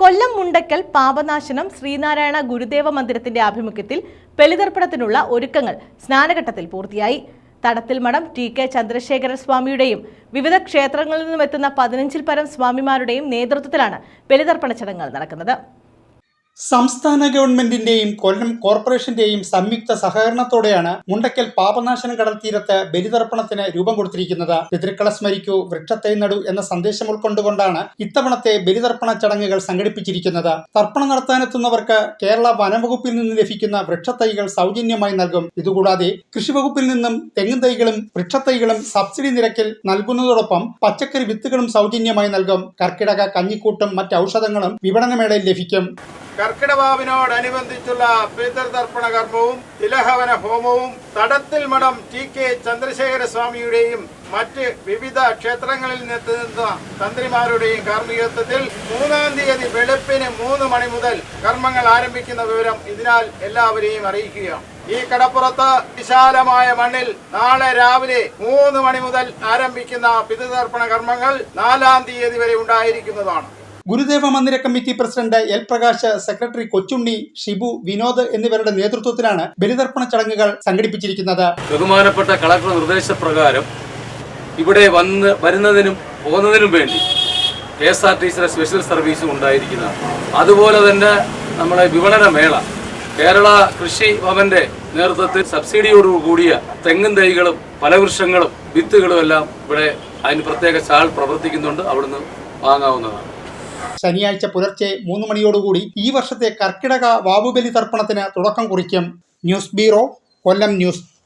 കൊല്ലം മുണ്ടക്കൽ പാപനാശനം ശ്രീനാരായണ ഗുരുദേവ മന്ദിരത്തിന്റെ ആഭിമുഖ്യത്തിൽ ബലിതർപ്പണത്തിനുള്ള ഒരുക്കങ്ങൾ സ്നാനഘട്ടത്തിൽ പൂർത്തിയായി. തടത്തിൽ മഠം ടി കെ ചന്ദ്രശേഖര സ്വാമിയുടെയും വിവിധ ക്ഷേത്രങ്ങളിൽ നിന്നും എത്തുന്ന പതിനഞ്ചിൽ പരം സ്വാമിമാരുടെയും നേതൃത്വത്തിലാണ് ബലിതർപ്പണ ചടങ്ങുകൾ നടക്കുന്നത്. സംസ്ഥാന ഗവൺമെന്റിന്റെയും കൊല്ലം കോർപ്പറേഷന്റെയും സംയുക്ത സഹകരണത്തോടെയാണ് മുണ്ടക്കൽ പാപനാശനം കടൽ തീരത്ത് ബലിതർപ്പണത്തിന് രൂപം കൊടുത്തിരിക്കുന്നത്. പിതൃക്കള സ്മരിക്കൂ വൃക്ഷത്തെ നടു എന്ന സന്ദേശം ഉൾക്കൊണ്ടുകൊണ്ടാണ് ഇത്തവണത്തെ ബലിതർപ്പണ ചടങ്ങുകൾ സംഘടിപ്പിച്ചിരിക്കുന്നത്. തർപ്പണം നടത്താനെത്തുന്നവർക്ക് കേരള വനംവകുപ്പിൽ നിന്ന് ലഭിക്കുന്ന വൃക്ഷത്തൈകൾ സൗജന്യമായി നൽകും. ഇതുകൂടാതെ കൃഷിവകുപ്പിൽ നിന്നും തെങ്ങും തൈകളും വൃക്ഷത്തൈകളും സബ്സിഡി നിരക്കിൽ നൽകുന്നതോടൊപ്പം പച്ചക്കറി വിത്തുകളും സൗജന്യമായി നൽകും. കർക്കിടക കഞ്ഞിക്കൂട്ടും മറ്റ് ഔഷധങ്ങളും വിപണനമേളയിൽ ലഭിക്കും. കർക്കിടവാവിനോടനുബന്ധിച്ചുള്ള പിതൃതർപ്പണ കർമ്മവും തിലഹവന ഹോമവും തടത്തിൽ മഠം ടി കെ ചന്ദ്രശേഖര സ്വാമിയുടെയും മറ്റ് വിവിധ ക്ഷേത്രങ്ങളിൽ നിന്നെത്തുന്ന തന്ത്രിമാരുടെയും കാർമ്മികത്വത്തിൽ മൂന്നാം തീയതി വെളുപ്പിന് മൂന്ന് മണി മുതൽ കർമ്മങ്ങൾ ആരംഭിക്കുന്ന വിവരം ഇതിനാൽ എല്ലാവരെയും അറിയിക്കുകയാണ്. ഈ കടപ്പുറത്ത് വിശാലമായ മണ്ണിൽ നാളെ രാവിലെ മൂന്ന് മണി മുതൽ ആരംഭിക്കുന്ന പിതൃതർപ്പണ കർമ്മങ്ങൾ നാലാം തീയതി വരെ ഉണ്ടായിരിക്കുന്നതാണ്. Gurudeva Mandira committee president L Prakash secretary Kochunni Shibu Vinod എന്നിവരുടെ നേതൃത്വത്തിലാണ് ബലിതർപ്പണ ചടങ്ങുകൾ സംഘടിപ്പിച്ചിരിക്കുന്നത്. ബഹുമാനപ്പെട്ട കളക്ടർ നിർദ്ദേശപ്രകാരം ഇവിടെ വന്ന് വരുന്നതിനും പോകുന്നതിനും വേണ്ടി കെ എസ് ആർ ടി സിയുടെ സ്പെഷ്യൽ സർവീസും ഉണ്ടായിരിക്കുന്നതാണ് അതുപോലെ തന്നെ നമ്മുടെ വിപണന മേള കേരള കൃഷി ഭവന്റെ നേതൃത്വത്തിൽ സബ്സിഡിയോടു കൂടിയ തെങ്ങും തൈകളും ഫലവൃക്ഷങ്ങളും വിത്തുകളും എല്ലാം ഇവിടെ അതിന് പ്രത്യേക ചാൾ പ്രവർത്തിക്കുന്നുണ്ട് അവിടുന്ന് വാങ്ങാവുന്നതാണ്. ശനിയാഴ്ച പുലർച്ചെ മൂന്ന് മണിയോടുകൂടി ഈ വർഷത്തെ കർക്കിടക വാവുബലി തർപ്പണത്തിന് തുടക്കം കുറിക്കും ന്യൂസ് ബ്യൂറോ കൊല്ലം ന്യൂസ്